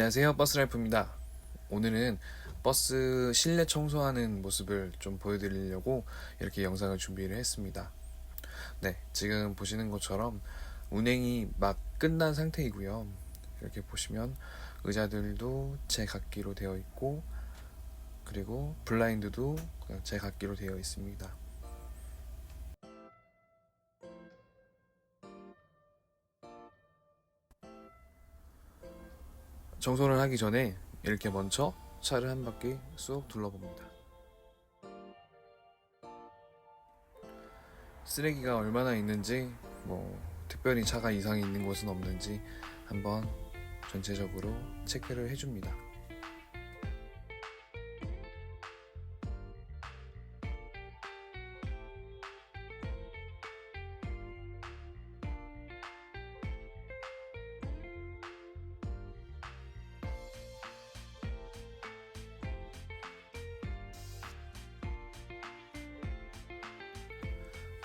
안녕하세요. 버스라이프입니다. 오늘은 버스 실내 청소하는 모습을 좀 보여드리려고 이렇게 영상을 준비를 했습니다. 네 지금 보시는 것처럼 운행이 막 끝난 상태이고요. 이렇게 보시면 의자들도 제 각기로 되어 있고 그리고 블라인드도 제 각기로 되어 있습니다 청소를 하기 전에 이렇게 먼저 차를 한 바퀴 쑥 둘러봅니다. 쓰레기가 얼마나 있는지, 뭐, 특별히 차가 이상이 있는 곳은 없는지 한번 전체적으로 체크를 해줍니다.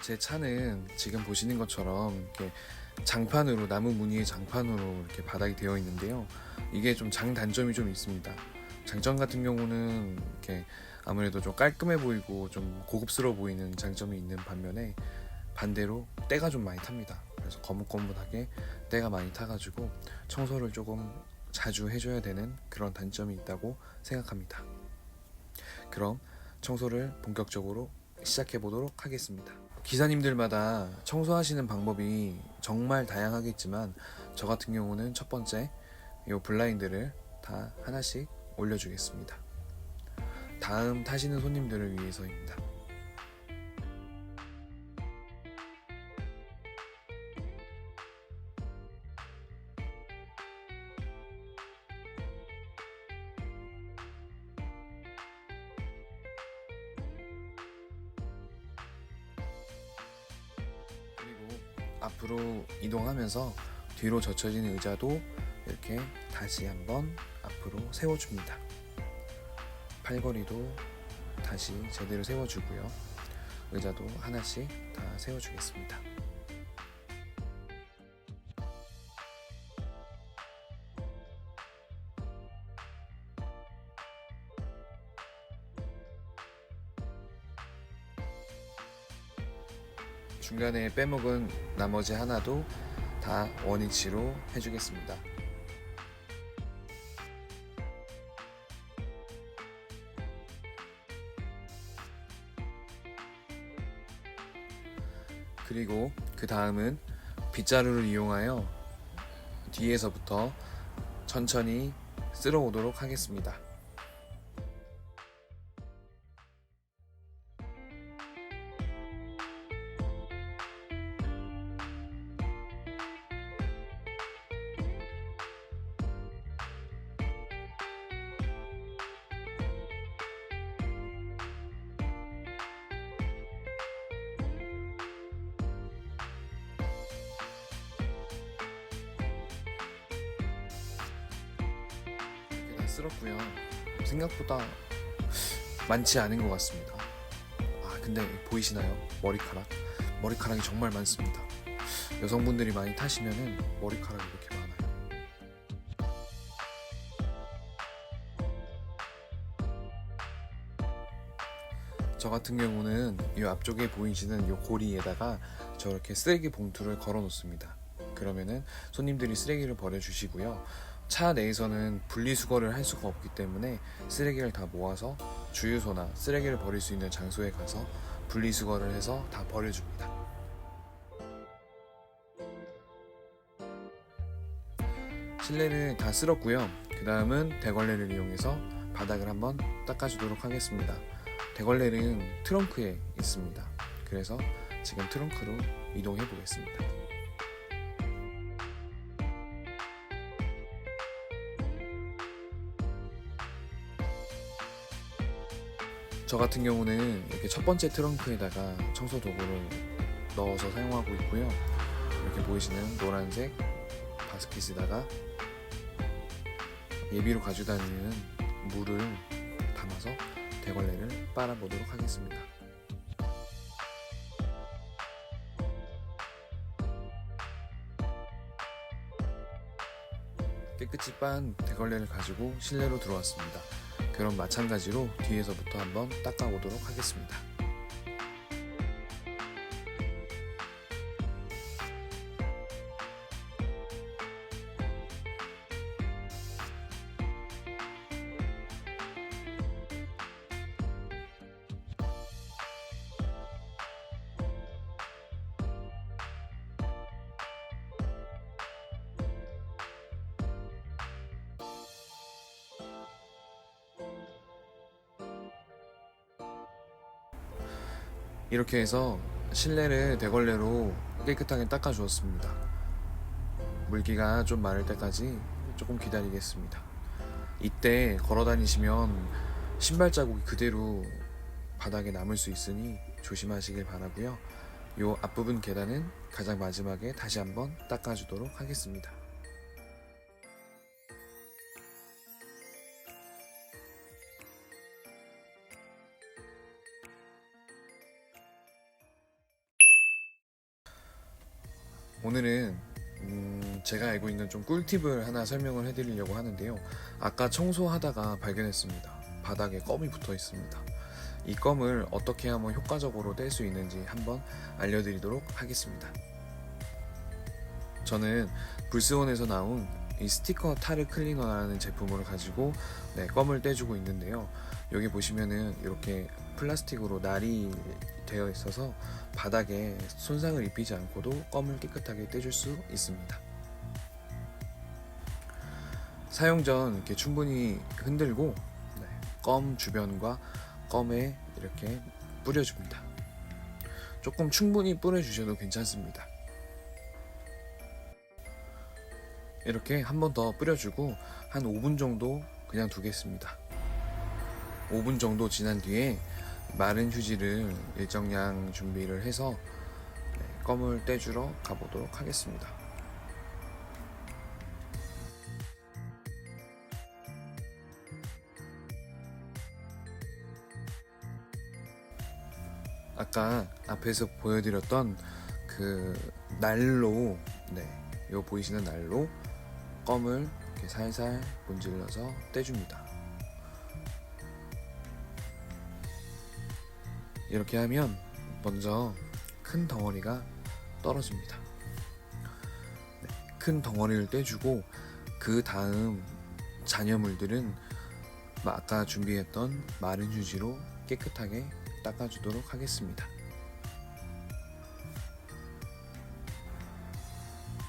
제 차는 지금 보시는 것처럼 이렇게 장판으로 나무 무늬의 장판으로 이렇게 바닥이 되어 있는데요. 이게 좀 장단점이 좀 있습니다. 장점 같은 경우는 이렇게 아무래도 좀 깔끔해 보이고 좀 고급스러워 보이는 장점이 있는 반면에 반대로 때가 좀 많이 탑니다. 그래서 거뭇거뭇하게 때가 많이 타가지고 청소를 조금 자주 해줘야 되는 그런 단점이 있다고 생각합니다. 그럼 청소를 본격적으로 시작해 보도록 하겠습니다. 기사님들마다 청소하시는 방법이 정말 다양하겠지만 저 같은 경우는 첫 번째 이 블라인드를 다 하나씩 올려주겠습니다. 다음 타시는 손님들을 위해서입니다. 앞으로 이동하면서 뒤로 젖혀진 의자도 이렇게 다시 한번 앞으로 세워줍니다. 팔걸이도 다시 제대로 세워주고요. 의자도 하나씩 다 세워주겠습니다. 중간에 빼먹은 나머지 하나도 다 원위치로 해주겠습니다. 그리고 그 다음은 빗자루를 이용하여 뒤에서부터 천천히 쓸어 오도록 하겠습니다. 쓸었고요. 생각보다 많지 않은 것 같습니다. 아 근데 보이시나요? 머리카락 머리카락이 정말 많습니다. 여성분들이 많이 타시면은 머리카락이 이렇게 많아요. 저 같은 경우는 이 앞쪽에 보이시는 이 고리에다가 저렇게 쓰레기 봉투를 걸어 놓습니다. 그러면은 손님들이 쓰레기를 버려 주시고요. 차 내에서는 분리수거를 할 수가 없기 때문에 쓰레기를 다 모아서 주유소나 쓰레기를 버릴 수 있는 장소에 가서 분리수거를 해서 다 버려줍니다. 실내를 다 쓸었고요. 그 다음은 대걸레를 이용해서 바닥을 한번 닦아주도록 하겠습니다. 대걸레는 트렁크에 있습니다. 그래서 지금 트렁크로 이동해 보겠습니다. 저 같은 경우는 이렇게 첫 번째 트렁크에다가 청소 도구를 넣어서 사용하고 있고요. 이렇게 보이시는 노란색 바스켓에다가 예비로 가져다니는 물을 담아서 대걸레를 빨아보도록 하겠습니다. 깨끗이 빤 대걸레를 가지고 실내로 들어왔습니다. 그럼 마찬가지로 뒤에서부터 한번 닦아보도록 하겠습니다. 이렇게 해서 실내를 대걸레로 깨끗하게 닦아주었습니다. 물기가 좀 마를 때까지 조금 기다리겠습니다. 이때 걸어 다니시면 신발 자국이 그대로 바닥에 남을 수 있으니 조심하시길 바라고요. 요 앞부분 계단은 가장 마지막에 다시 한번 닦아주도록 하겠습니다. 오늘은 음, 제가 알고 있는 좀 꿀팁을 하나 설명을 해드리려고 하는데요. 아까 청소하다가 발견했습니다. 바닥에 껌이 붙어 있습니다. 이 껌을 어떻게 하면 효과적으로 뗄 수 있는지 한번 알려드리도록 하겠습니다. 저는 불스원에서 나온 이 스티커 타르 클리너라는 제품을 가지고 네, 껌을 떼주고 있는데요. 여기 보시면은 이렇게 플라스틱으로 날이 되어 있어서 바닥에 손상을 입히지 않고도 껌을 깨끗하게 떼줄 수 있습니다. 사용 전 이렇게 충분히 흔들고 네, 껌 주변과 껌에 이렇게 뿌려줍니다. 조금 충분히 뿌려주셔도 괜찮습니다. 이렇게 한 번 더 뿌려주고 한 5분 정도 그냥 두겠습니다. 5분 정도 지난 뒤에 마른 휴지를 일정량 준비를 해서 네, 껌을 떼주러 가보도록 하겠습니다. 아까 앞에서 보여드렸던 그 날로, 네, 요 보이시는 날로 껌을 이렇게 살살 문질러서 떼줍니다. 이렇게 하면 먼저 큰 덩어리가 떨어집니다. 네, 큰 덩어리를 떼주고 그 다음 잔여물들은 아까 준비했던 마른 휴지로 깨끗하게 닦아주도록 하겠습니다.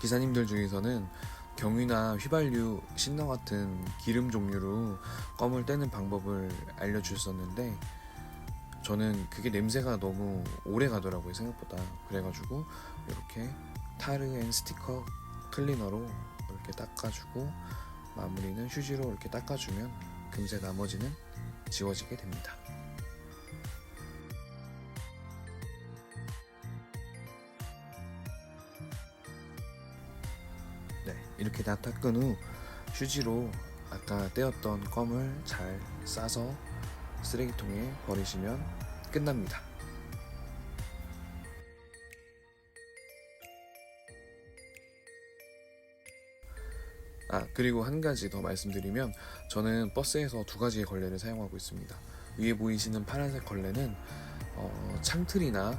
기사님들 중에서는 경유나 휘발유, 신너 같은 기름 종류로 껌을 떼는 방법을 알려주셨는데 저는 그게 냄새가 너무 오래 가더라고요 생각보다 그래가지고 이렇게 타르 앤 스티커 클리너로 이렇게 닦아주고 마무리는 휴지로 이렇게 닦아주면 금세 나머지는 지워지게 됩니다. 네, 이렇게 다 닦은 후 휴지로 아까 떼었던 껌을 잘 싸서 쓰레기통에 버리시면 끝납니다. 아, 그리고 한 가지 더 말씀드리면 저는 버스에서 두 가지의 걸레를 사용하고 있습니다. 위에 보이시는 파란색 걸레는 어, 창틀이나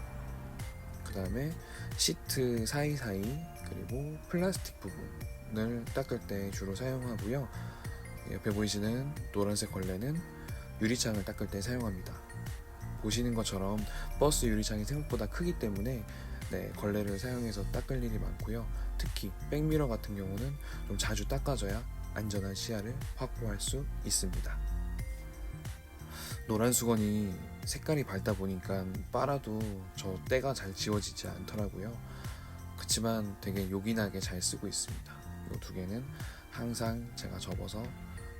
그 다음에 시트 사이사이 그리고 플라스틱 부분을 닦을 때 주로 사용하고요. 옆에 보이시는 노란색 걸레는 유리창을 닦을 때 사용합니다. 보시는 것처럼 버스 유리창이 생각보다 크기 때문에 네, 걸레를 사용해서 닦을 일이 많고요. 특히 백미러 같은 경우는 좀 자주 닦아줘야 안전한 시야를 확보할 수 있습니다. 노란 수건이 색깔이 밝다 보니까 빨아도 저 때가 잘 지워지지 않더라고요. 그렇지만 되게 요긴하게 잘 쓰고 있습니다. 이 두 개는 항상 제가 접어서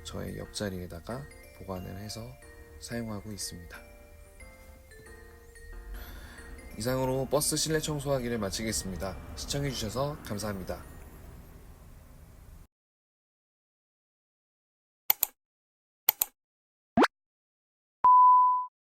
저의 옆자리에다가 보관을 해서 사용하고 있습니다. 이상으로 버스 실내 청소하기를 마치겠습니다. 시청해주셔서 감사합니다.